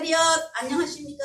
하리엇 안녕하십니까?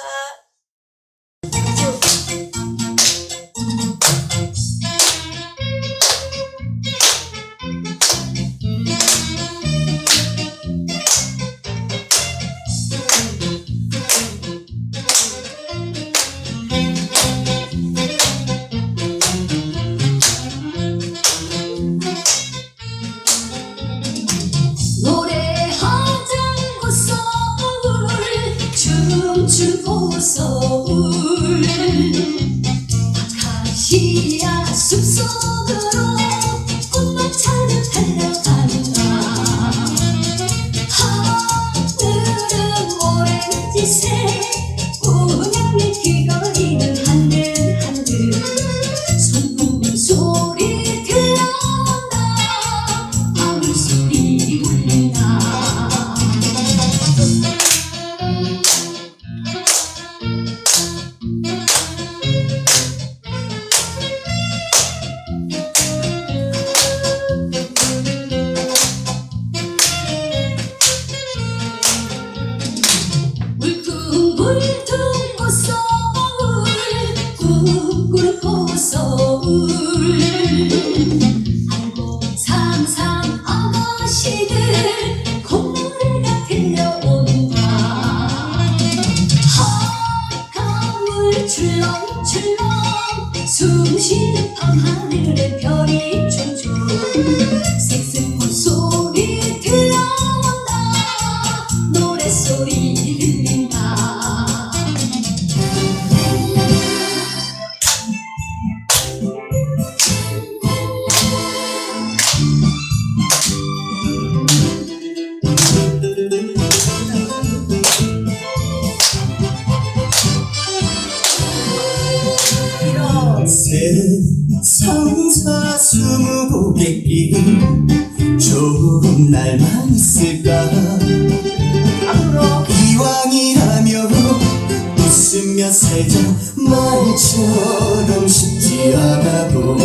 말처럼 쉽지 않아도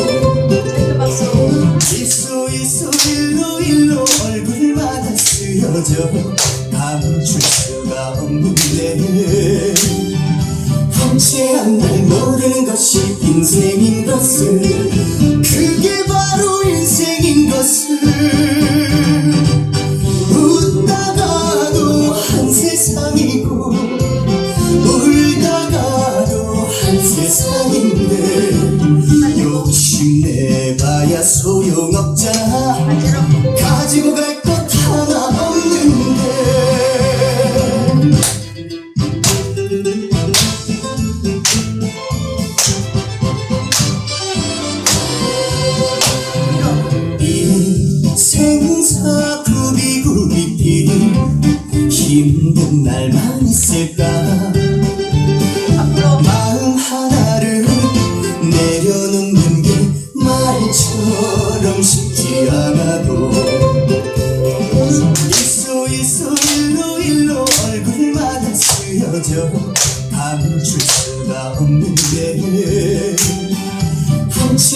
있어 있어 일로 일로 얼굴마다 쓰여져 감출 수가 없는데. 한채한 날 모르는 것이 인생인 것을 그게 바로 인생인 것을 세상인데 욕심내봐야 소용없잖아 가지고 갈 것 하나 없는데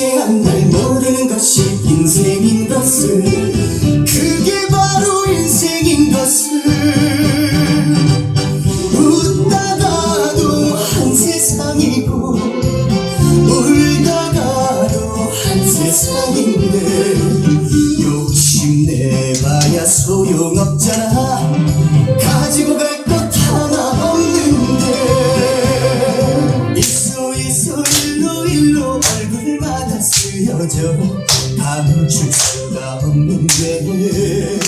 한채한 날 모르는 것이 인생인 것을. 그게 바로 인생인 것을. 웃다가도 한 세상이고 울다가도 한 세상인데 감출 수가 없는데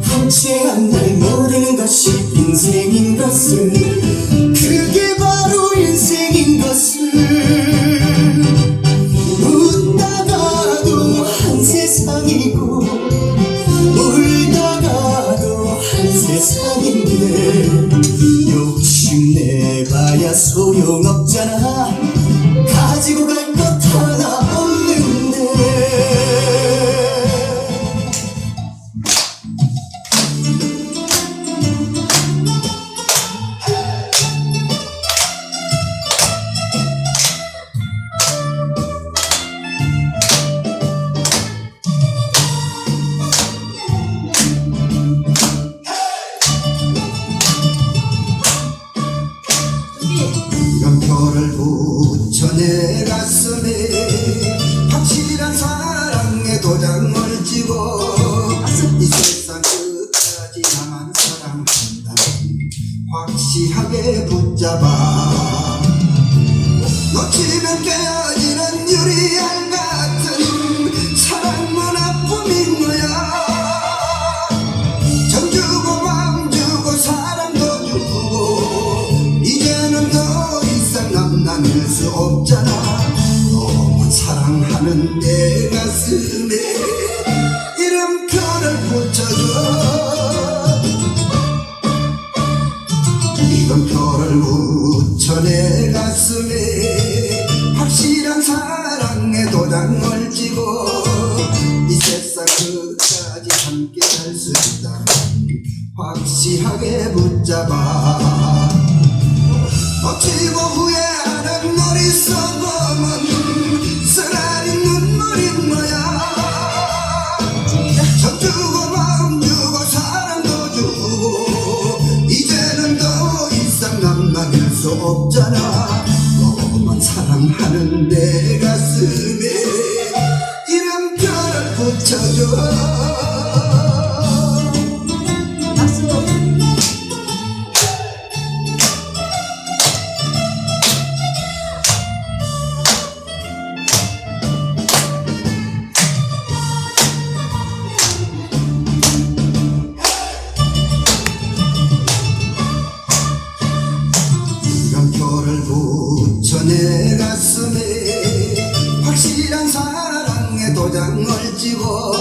한채한 날 모르는 것이 인생인 것을. 그게 바로 인생인 것을. 웃다가도 한 세상이고 내 가슴에 확실한 사랑의 도장을 찍어. 이 세상 끝까지 나만 사랑한다. 확실하게 붙잡아. 놓치면 깨어지는 유리알 이건 별을 묻혀 내 가슴에 확실한 사랑의 도장을 찍어 이 세상 끝까지 함께 살 수 있다. 확실하게 붙잡아. 어찌고 후 사랑하는데 도장을 찍어